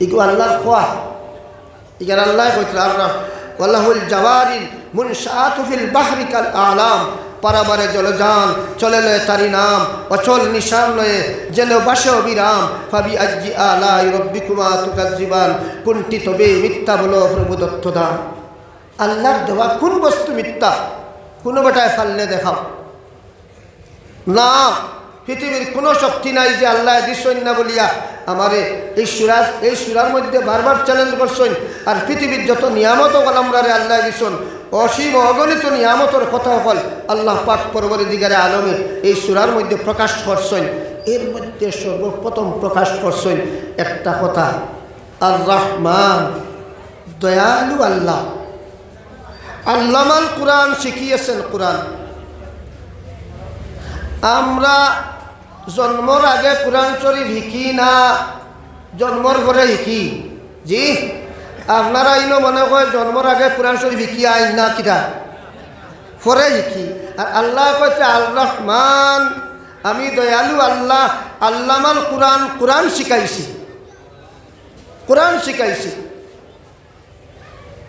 ইগু আল্লাহর খোয়া ইগার আল্লাহ কইতরা আল্লাহ ওয়াল্লাহুল জাওয়ারিল মুনশাআতু ফিল বাহরি কাল আলাম পারাবারে জলযান চলে লয়ে তারি নাম অচল নিশান লয়ে যেন বাসে অবিরাম ফাবি আজ্জি আলাই রব্বিকুমা তুকাজ্জিবান কোনটি তবে মিথ্যা বলো প্রভু দত্ত দান আল্লাহর দেওয়া কোন বস্তু মিথ্যা কোনো বেটায় ফাললে দেখাও না পৃথিবীর কোনো শক্তি নাই যে আল্লাহ না বলিয়া আমারে এই সুরাজ, এই সুরার মধ্যে বারবার চ্যালেঞ্জ করছেন। আর পৃথিবীর যত নিয়ামত আমরারে আল্লাহ দিচ্ছেন অসীম অগণিত নিয়ামতর কথা হল আল্লাহ পাক পরবরে দিগারে আলমে এই সুরার মধ্যে প্রকাশ করছেন। এর মধ্যে সর্বপ্রথম প্রকাশ করছেন একটা কথা আর রহমান দয়ালু আল্লাহ। আল্লামান কোরআন শিখিয়েছেন কোরআন। আমরা জন্মর আগে কোরআন শরীফ শিকি না জন্মর পরে শিকি? জি? আপনারা ইনো মনে কয় জন্মর আগে কোরআন শরীফ শিকি আইন না কিরা পরে শিকি। আর আল্লাহ কয়েছে আল্লাহ মান আমি দয়ালু আল্লাহ, আল্লামাল কোরআন কোরআন শিখাইছি কোরআন শিখাইছি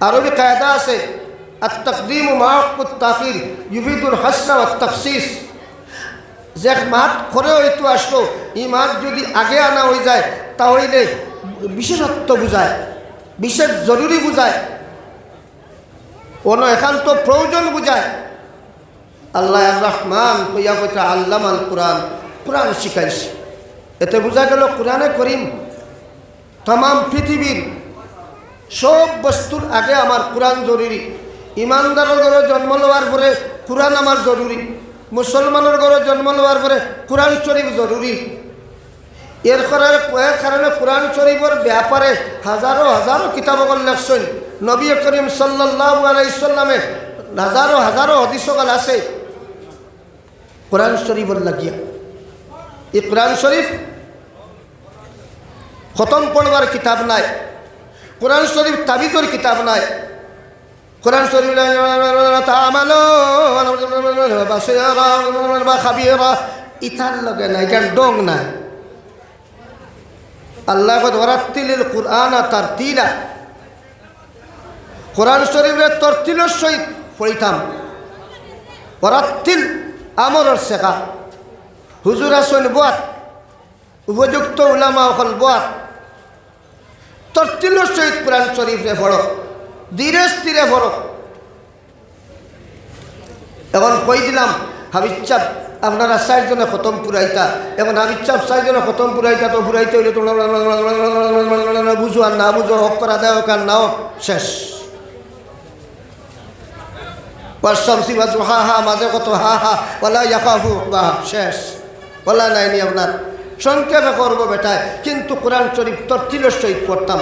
আরবি কায়দা আছে আর তকদিম মাহকুত ইউবিদুল হাসনা তফসিস যে মাঠ করে হয়তো আসলো। এই মাঠ যদি আগে আনা হয়ে যায়, তাহলে বিশেষত্ব বুঝায়, বিশেষ জরুরি বুঝায়। কোনো একান্ত প্রয়োজন বুঝায়। আল্লাহ রহমান কইয়া কইটা আল্লাম আল কোরআন কোরআন শিখাইছে এতে বোঝা গেল কোরআনে করিম তাম পৃথিবীর সব বস্তুর আগে আমার কোরআন জরুরি। ইমানদারের জন্ম লওয়ার পরে কোরআন আমার জরুরি। মুসলমানের ঘরে জন্ম লওয়ার পরে কোরআন শরীফ জরুরি। এর কারণে এর কারণে কোরআন শরীফের ব্যাপারে হাজারো হাজারো কিতাবকল লেখছেন। নবী করিম সাল্লাহ আলাইসাল্লামে হাজারো হাজারো হদিসকাল আছে। কোরআন শরীফের লাগিয়া। এই কোরআন শরীফ খতম পড়বার কিতাব নাই। কোরআন শরীফ তাবিজর কিতাব নাই। কোরআন শরীফ ইতার লগে নাই, কেন ডং নাই? আল্লাহ ওরাত্তিলিল কোরআন তার তিলা। কোরআন শরীফের তরতিলের সহিত পড়িতাম ওরাত্তিল আমরের শেখা। হুজুর আসন বাত উপযুক্ত উলামা হল বাত তরতিলের সহিত কোরআন শরীফে পড়ো। ধীরে স্থিরে পড়ো এখন কই দিলাম হাবিজ চাপ আপনারা চারজনে খতম পুরাইতা এখন হাবিজ চাপ চারজনে খতম পুরাইতা তো পুরাইতে হইলে বুঝো আর না বুঝো হক করা দেয় হোক আর না হোক শেষ হা হা মাঝে কত হা হা ওলা ইয়াকাফু বাহ শেষ ওলা নাইনি আপনার সংক্ষেপে করব বেটায় কিন্তু কোরআন শরীফ তরতিলের সহিত পড়তাম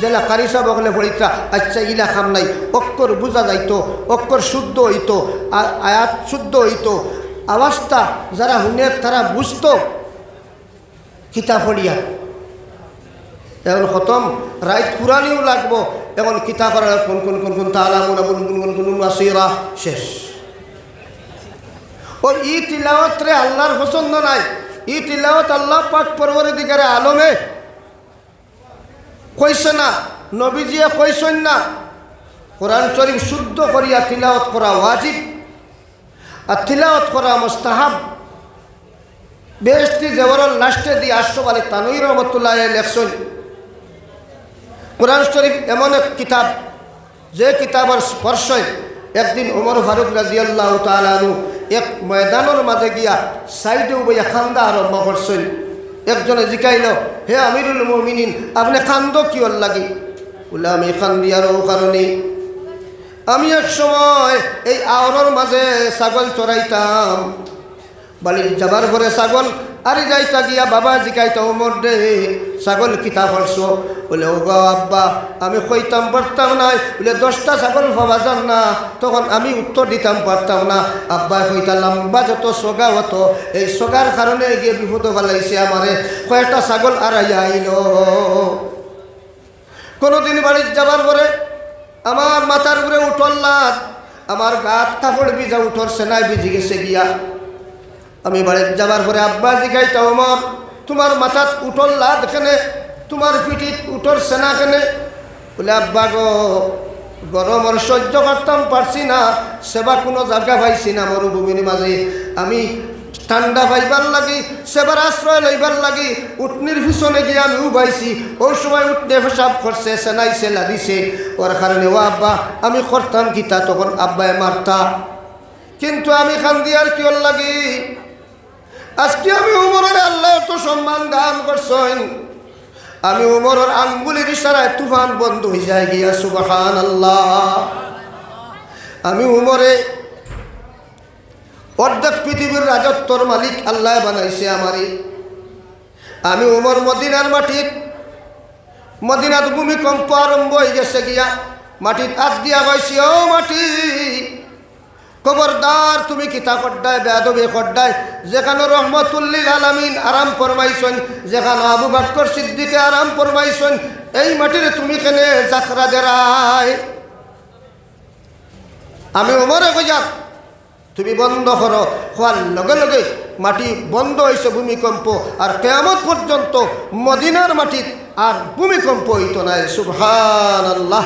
জেলা কারিসা বগলে পড়িতা আচ্ছা ইলা খাম নাই। অক্ষর বোঝা যাইতো অক্ষর শুদ্ধ হইতো, আর আয়াত শুদ্ধ হইতো। আওয়াজটা যারা শুনে তারা বুঝতো। কিতাব পড়িয়া। এখন খতম। রাইত পুরানিও লাগবো। এখন কিতাব কোন কোন কোন কোন তালামুনা কোন কোন কোন কোন আসিরা শেষ। ও ই তিলাওয়াত রে আল্লাহর পছন্দ নাই। ই তিলাওয়াত আল্লাহ পাক পরবরে দিকারে আলমে কইছে না, নবীজিয়ে কইছেন না। কোরআন শরীফ শুদ্ধ করিয়া তিলাওয়াত করা ওয়াজিব, আর তিলাওয়াত করা মোস্তাহাব। বেশটি জেবরল লাস্টে দিয়ে আশরফ আলী তানুই রহমতুল্লাহ লেখছেন, কোরআন শরীফ এমন এক কিতাব, যে কিতাবের স্পর্শয় একদিন উমর ফারুক রাজিয়াল্লাহ তালু এক ময়দানের মাঝে গিয়া সাইডে বইয়া খান্দা আরম্ভ করছেন। একজনে জিকাইল, হে আমিরুল মমিনিন, আপনি কান্দ কিয়র লাগি? বলে, আমি খান্দি আরও কারণে। আমি এক সময় এই আওরর মাঝে ছাগল চড়াইতাম। বালির যাবার পরে ছাগল, আরে যাইতা গিয়া বাবা জিকাইতা ওমর দে ছাগল কিতা করছ বলে ও গা আব্বা, আমি কইতাম পারতাম না। বলে, দশটা ছাগল ভাবা যান না। তখন আমি উত্তর দিতাম পারতাম না। আব্বা কইতা, লম্বা যত সগা হতো এই সগার কারণে গিয়ে বিপদ ফেলাইছে আমারে। কয়েকটা ছাগল আড়াইয়া আইল। কোনোদিন বাড়ির যাবার পরে আমার মাথার উপরে উঠল্লাদ আমার গাত কাপড় ভিজা উঠর সেনায় ভিজে গেছে গিয়া। আমি বাড়ির যাবার পরে আব্বা জিগাইতা, ওমর, তোমার মাথাত লাদ কেনে? তোমার পিঠিত উঠর সেনা কেনে? বলে, আব্বা গো, গরম আর সহ্য করতাম পারছি না, সেবা কোনো জায়গা পাইছি না মরুভূমির মাঝে। আমি ঠান্ডা পাইবার লাগি, সেবার আশ্রয় লইবার লাগি, উটনির পিছনে গিয়ে আমি উবাইছি। ওই সময় উঠনে পেশাব করছে সেনাইছে লাদিছে ওর কারণে, ও আব্বা, আমি করতাম কিতা তখন আব্বায় মারতা। কিন্তু আমি খান দিয়ার কি ওর লাগি? আজকে আমি উমরের আল্লাহ তো সম্মান দান করছেন। আমি উমরের আঙ্গুলির ইশারায় তুফান বন্ধ হয়ে যায় গিয়া সুবহান আল্লাহ আমি উমরে অর্ধেক পৃথিবীর রাজত্বর মালিক আল্লাহ বানাইছে আমারে। আমি উমর মদিনার মাটির মদিনাত ভূমিকম্প আরম্ভ হয়ে গেছে গিয়া মাটিত হাত দিয়া পাইছি ও মাটি খবরদার, তুমি কিতা কড্ডায় বেদবে কড্ডায় যেখানে রহমতুল্লিল আলামিন আরাম ফরমাইছেন, যেখানে আবু বাক্কর সিদ্দিকে আরাম ফরমাইছেন, এই মাটিরে তুমি কেনে যাত্রা দেরায় আমি উমরে কইয়ার তুমি বন্ধ করো হওয়ার লগে লগে মাটি বন্ধ হয়েছে ভূমিকম্প, আর কেমন পর্যন্ত মদিনার মাটিত আর ভূমিকম্প হইত নাই সুবহান আল্লাহ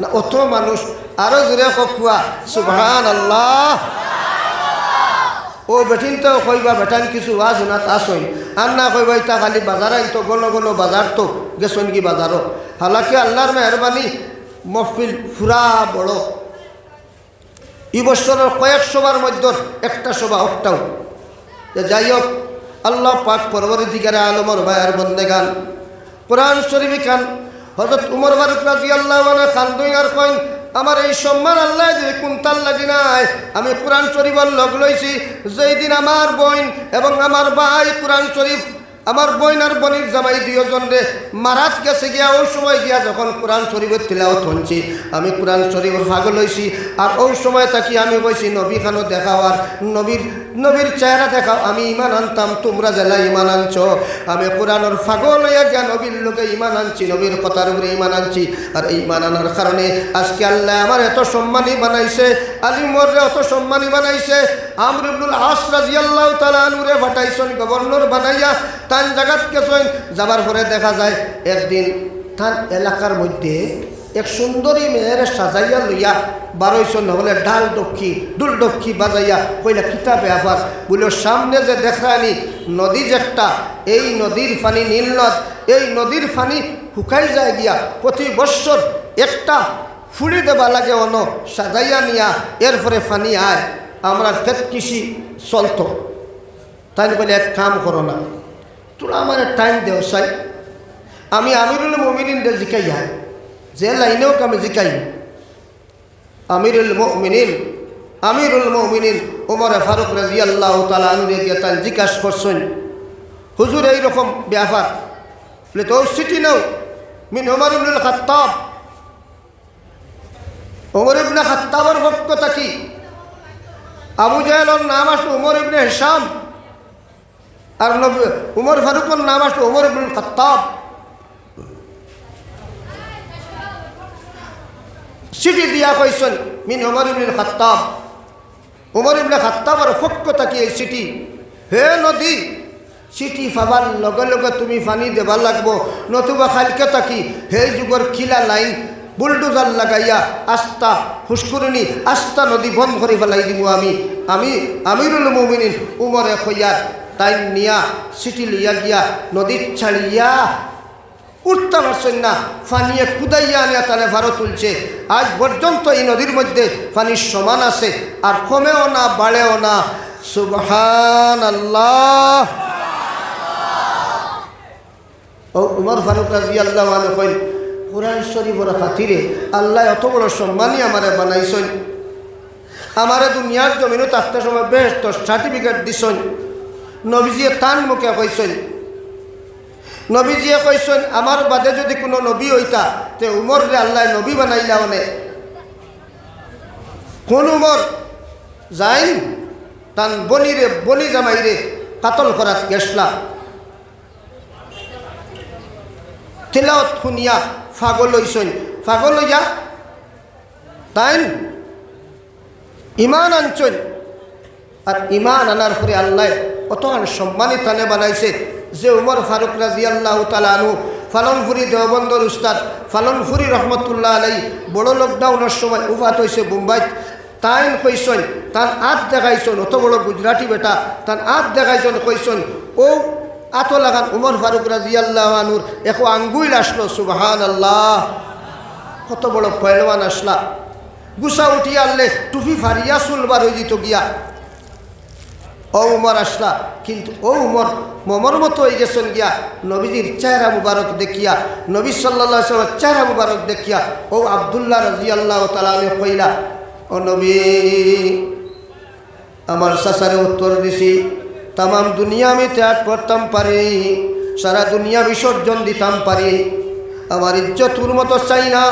না অত মানুষ। আরও জোরে কুয়া সুবহান আল্লাহ ও বেঠিন তো কইবা বেটান কিছু আজ না আসই আর না কইবা, ইতা খালি বাজার তো গণ গণ বাজার তো, গেছন কি বাজারও হালাকি আল্লাহর মেহরবানি মহফিল ফুরা বড়। এই বছরের কয়েক সভার মধ্যে একটা সভা একটাও যাই হোক আল্লাহ পাক পরবর্তী দিকারে আলমর ভাইয়ের বন্দে গান কোরআন শরীফ খান হজরত উমর ফারুক রাজি আল্লাহ খান দুই আর কইন, আমার এই সম্মান আল্লাহ যে কুন্তাল লাগি নাই, আমি কোরআন শরীফের লগ লইছি। যেই দিন আমার বোন এবং আমার ভাই কোরআন শরীফ আমার বোন আর বনির জামাই দুজন রে, মারাত গেছে গিয়া, ওই সময় গিয়া যখন কোরআন শরীফের তিলাওয়াত হনছি আমি কোরআন শরীফের ভাগ লইছি, আর ওই সময় থাকি আমি কইছি নবী খানো দেখাও, আর নবীর নবীর চেহারা দেখাও, আমি ইমান আনতাম, তোমরা জেলা ইমান আনছ। আমি কোরআনের ফাগল লইয়া গিয়া নবীর লোকে ইমান আনছি, নবীর কথার উপরে ইমান আনছি, আর এই ইমান আনার কারণে আজকে আল্লাহ আমার এত সম্মানী বানাইছে, আলিমরে অত সম্মানী বানাইছে আমরুল গভর্নর বানাইয়া তান জায়গাত গেছেন যাবার পরে দেখা যায়, একদিন তার এলাকার মধ্যে এক সুন্দরী মেয়ের সাজাইয়া লইয়া বারোইশো নহলে ডাল ডক্ষি ডুল ডক্ষি বাজাইয়া কইলা কিতা ব্যাপার বলে সামনে যে দেখানি, নদী যে একটা, এই নদীর পানি নীল নদ, এই নদীর পানি শুকাই যায় গিয়া প্রতি বৎসর একটা ফুড়ি দেবা লাগে অন, সাজাইয়া নিয়া, এরপরে পানি আয়। আমরা ক্ষেত কৃষি চলত। তাই বলে এক কাম করো না। তোরা আমার টাইম দেও চাই আমি আমিরুল মমিনিনদের জিকাই হয় যে লাইনেও আমি জিকাই। আমিরুল মমিনিন আমিরুল মমিনিন ওমর ফারুক রাজি আল্লাহ তালা আনুরে গিয়ে তাই জিজ্ঞাস করছেন, হুজুর, এইরকম ব্যাপার বলে, তো city now, mean Omar Ibnul Khattab. Omar খাত্তাবের পক্ষ থাকি আবু জাহেলর নাম আসলো উমর ইবনে হিসাম আর উমর ফারুকের নাম আসলো উমর ইবনুল খাত্তাব। সিটি দিয়া কইছেন, মিন উমর ইবনুল খাত্তাব। উমর ইবনে খাত্তাবের পক্ষ থাকি এই সিটি হে নদী, চিঠি পাবার লগে লগে তুমি পানি দেবার লাগবো, নতুবা খালকে থাকি। হে যুগর খিলা লাইন বুলডোজার লাগাইয়া আস্তা ফুসকুরনি আস্তা নদী বন্ধ করে ফেলাই দিব আমি। আমি আমিরুল মুমিনিন উমরে খইয়ার টাইম নিয়া সিটি লইয়া গিয়া নদীর ছাড়িয়া উঠতে পারছেন ফানিয়ে কুদাইয়া আনিয়া তানে ভারত তুলছে। আজ পর্যন্ত এই নদীর মধ্যে পানির সমান আছে, আর কমেও না, বাড়েও না। সুবহান আল্লাহ ও উমর ফারুক রাজি আল্লাহ কইন কোরআন শরীফের খাতিরে আল্লাহ অত বড় সম্মানই আমারে বানাইছেন। আমারে দুনিয়ার জমিনও থাকতে সময় বেশ তো সার্টিফিকেট দিছেন। নবীজিয়ে তান মুখে কইছেন। নবীজিয়ে কইছেন, আমার বাদে যদি কোনো নবী হইতা, তে উমর রে আল্লাহ নবী বানাইলা মানে কোন উমর? যাইন তান বনিরে, বনি জামাইরে কাতল করাত গেছলা তিলাওত শুনিয়া ফাগল হইছেন ফাগল হইয়া তাইন ইমান আনছেন। আর ইমান আনার পরে আল্লাহ অত সম্মানিত তানে বানাইছে যে উমর ফারুক রাজি আল্লাহ তালানু ফালনফুরি দেওবন্দর উস্তাদ ফালনফুরি রহমতুল্লাহ আলাই বড় লকডাউনের সময় উফাত হয়েছে মুম্বাইত। তাইন কইসন তার আত দেখাইছন, অত বড় গুজরাটি বেটা, তার আত দেখাইছন কইসন ও আত লাগান উমর ফারুক রাজি আল্লাহ আনুর একো আঙ্গুইল আসলো সুবাহান আল্লাহ কত বড় পয়লওয়ান আসলা। গুসা উঠিয়া আনলে টুপি ফারিয়া চুলবার হয়ে যেত গিয়া। ও উমর আসলা, কিন্তু ও উমর মমর মতো হয়ে গেছেন গিয়া, নবীজির চেহারা মুবারক দেখিয়া, নবী সাল্লামের চেহারা মুবারক দেখিয়া, ও আবদুল্লাহ রাজি আল্লাহ তালামে কইলা, ও নবী, আমার শাসারে উত্তর দিছি। তাম দুনিয়া আমি ত্যাগ করতাম পারি, সারা দুনিয়া বিসর্জন দিতাম পারি। আমার ইজ্জতুর মতো চাই না।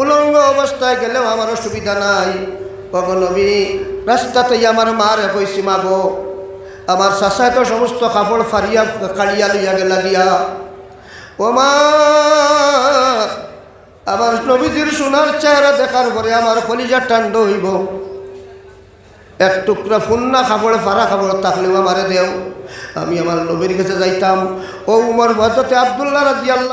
উলঙ্গ অবস্থায় গেলেও আমার অসুবিধা নাই। নবী, রাস্তাতেই আমার মার কইছি মাগো আমার শাসায় তো সমস্ত কাপড় ফারিয়া কালিয়া লইয়া গেলা গিয়া ও মা, আমার নবীজির সোনার চেহারা দেখার পরে আমার কলিজা টান্ড হইব এক টুকরা ফুন্না খাবড় ফারা খাবড় থাকলেও আমারে দেও। আমি আমার নবীর কাছে যাইতাম। ও উমর হজরতে আবদুল্লাহ রাজি আল্লাহ